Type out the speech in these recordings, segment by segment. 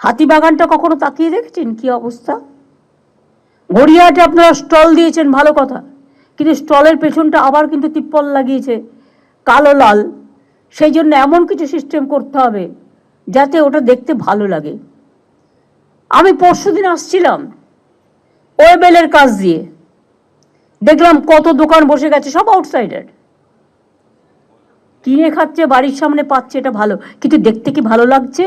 হাতিবাগানটা কখনো তাকিয়ে দেখেছেন? কি অবস্থা? গড়িয়াহাটে আপনারা স্টল দিয়েছেন, ভালো কথা। কিন্তু স্টলের পেছনটা আবার কিন্তু তিপ্পল লাগিয়েছে, কালো লাল। সেই জন্য এমন কিছু সিস্টেম করতে হবে, যাতে ওটা দেখতে ভালো লাগে। আমি পরশুদিন আসছিলাম ওয়েবেলের কাজ দিয়ে। দেখলাম কত দোকান বসে গেছে, সব আউটসাইডার কিনে খাচ্ছে, বাড়ির সামনে পাচ্ছে, এটা ভালো। কিন্তু দেখতে কি ভালো লাগছে?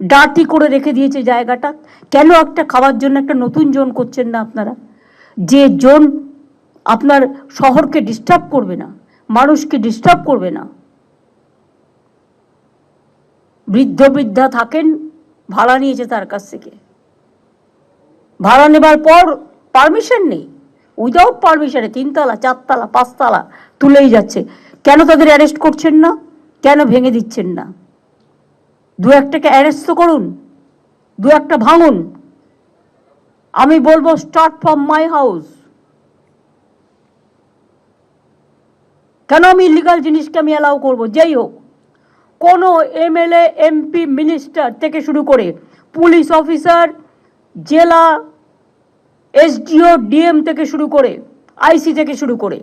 ডার্টি করে রেখে দিয়েছে জায়গাটা। কেন একটা খাওয়ার জন্য একটা নতুন জোন করছেন না আপনারা? যে জোন আপনার শহরকে ডিস্টার্ব করবে না, মানুষকে ডিস্টার্ব করবে না। বৃদ্ধ বৃদ্ধা থাকেন, ভাড়া নিয়েছে তার কাছ থেকে। ভাড়া নেবার পর পারমিশন নেই। উইদাউট পারমিশনে তিনতলা, চারতলা, পাঁচতলা তুলেই যাচ্ছে। কেন তাদের অ্যারেস্ট করছেন না? কেন ভেঙে দিচ্ছেন না? দু একটাকে অ্যারেস্ট করুন, দু একটা ভাঙুন। আমি বলব স্টার্ট ফ্রম মাই হাউস কেন আমি ইলিগাল জিনিসকে আমি অ্যালাউ করব? যেই হোক, কোনো এমএলএ এমপি মিনিস্টার থেকে শুরু করে পুলিশ অফিসার জেলা এসডিও ডিএম থেকে শুরু করে আইসি থেকে শুরু করে।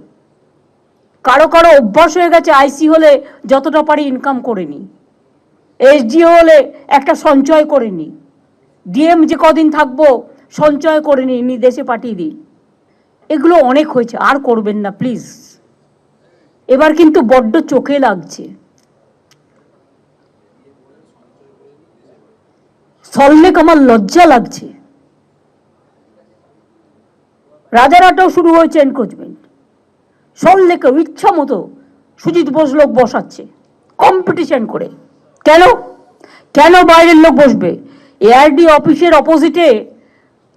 কারও কারও অভ্যাস হয়ে গেছে আইসি হলে যতটা পারি ইনকাম করে নিই। এসডিও হলে একটা সঞ্চয় করে নিই ডিএম যে কদিন থাকব, সঞ্চয় করে নিই নি দেশে পাঠিয়ে দিই। এগুলো অনেক হয়েছে, আর করবেন না প্লিজ এবার কিন্তু বড্ড চোখে লাগছে। সল্লেক আমার লজ্জা লাগছে। রাজারহাটেও শুরু হয়েছে এনক্রোচমেন্ট সল্লেকেও ইচ্ছা মতো সুজিত বোস লোক বসাচ্ছে কম্পিটিশন করে। কেন? কেন বাইরের লোক বসবে? এআরডি অফিসের অপোজিটে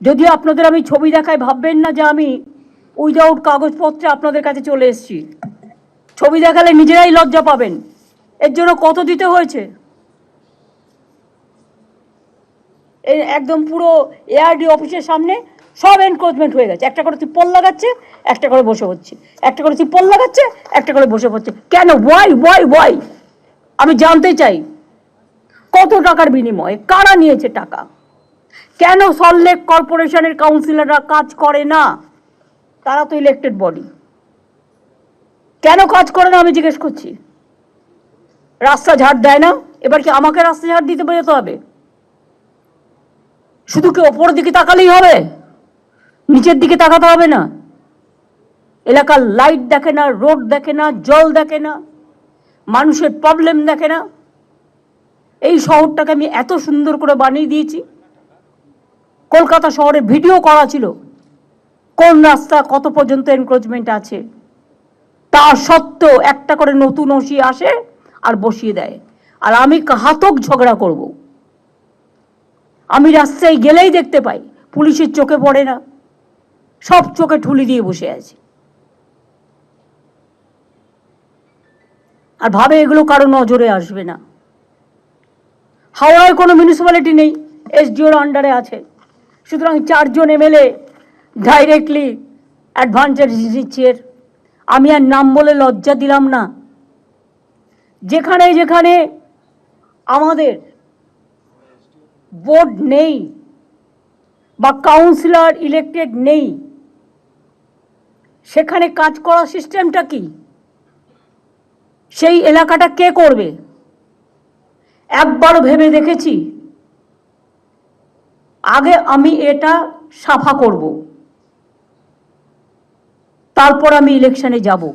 যদি আপনাদের আমি ছবি দেখাই, ভাববেন না যে আমি উইদাউট কাগজপত্রে আপনাদের কাছে চলে এসেছি। ছবি দেখালে নিজেরাই লজ্জা পাবেন। এর জন্য কত দিতে হয়েছে? একদম পুরো এআরডি অফিসের সামনে সব এনক্রোচমেন্ট হয়ে গেছে। একটা করে তিপ্পল লাগাচ্ছে, একটা করে বসে হচ্ছে। একটা করে তিপ্পল লাগাচ্ছে, একটা করে বসে পড়ছে কেন? ওয়াই ওয়াই ওয়াই আমি জানতে চাই। কত টাকার বিনিময়ে? কারা নিয়েছে টাকা? কেন সল্লেক কর্পোরেশনের কাউন্সিলররা কাজ করে না? তারা তো ইলেক্টেড বডি কেন কাজ করে না আমি জিজ্ঞেস করছি। রাস্তা ঝাড় দেয় না? এবার কি আমাকে রাস্তা ঝাড় দিতে বেরোতে হবে? শুধু কি ওপরের দিকে তাকালেই হবে? নিচের দিকে তাকাতে হবে না? এলাকার লাইট দেখে না রোড দেখে না, জল দেখে না, মানুষের প্রবলেম দেখে না এই শহরটাকে আমি এত সুন্দর করে বানিয়ে দিয়েছি। কলকাতা শহরে ভিডিও করা ছিল। কোন রাস্তা, কত পর্যন্ত এনক্রোচমেন্ট আছে। তা সত্ত্বেও একটা করে নতুন ওসি আসে আর বসিয়ে দেয়। আর আমি ঘাতক ঝগড়া করব। আমি রাস্তায় গেলেই দেখতে পাই, পুলিশের চোখে পড়ে না। সব চোখে ঠুলি দিয়ে বসে আছে। আর ভাবে এগুলো কারও নজরে আসবে না। হাওড়ায় কোনো মিউনিসিপ্যালিটি নেই এসডিওর আন্ডারে আছে। সুতরাং চারজন এমএলএ ডাইরেক্টলি অ্যাডভান্টেজ দিচ্ছে। আমি আর নাম বলে লজ্জা দিলাম না। যেখানে যেখানে আমাদের বোর্ড নেই বা কাউন্সিলর ইলেক্টেড নেই, সেখানে কাজ করার সিস্টেমটা কি? সেই এলাকাটা কে করবে? একবার ভেবে দেখেছি। আগে আমি এটা সাফা করব। তারপর আমি ইলেকশনে যাব।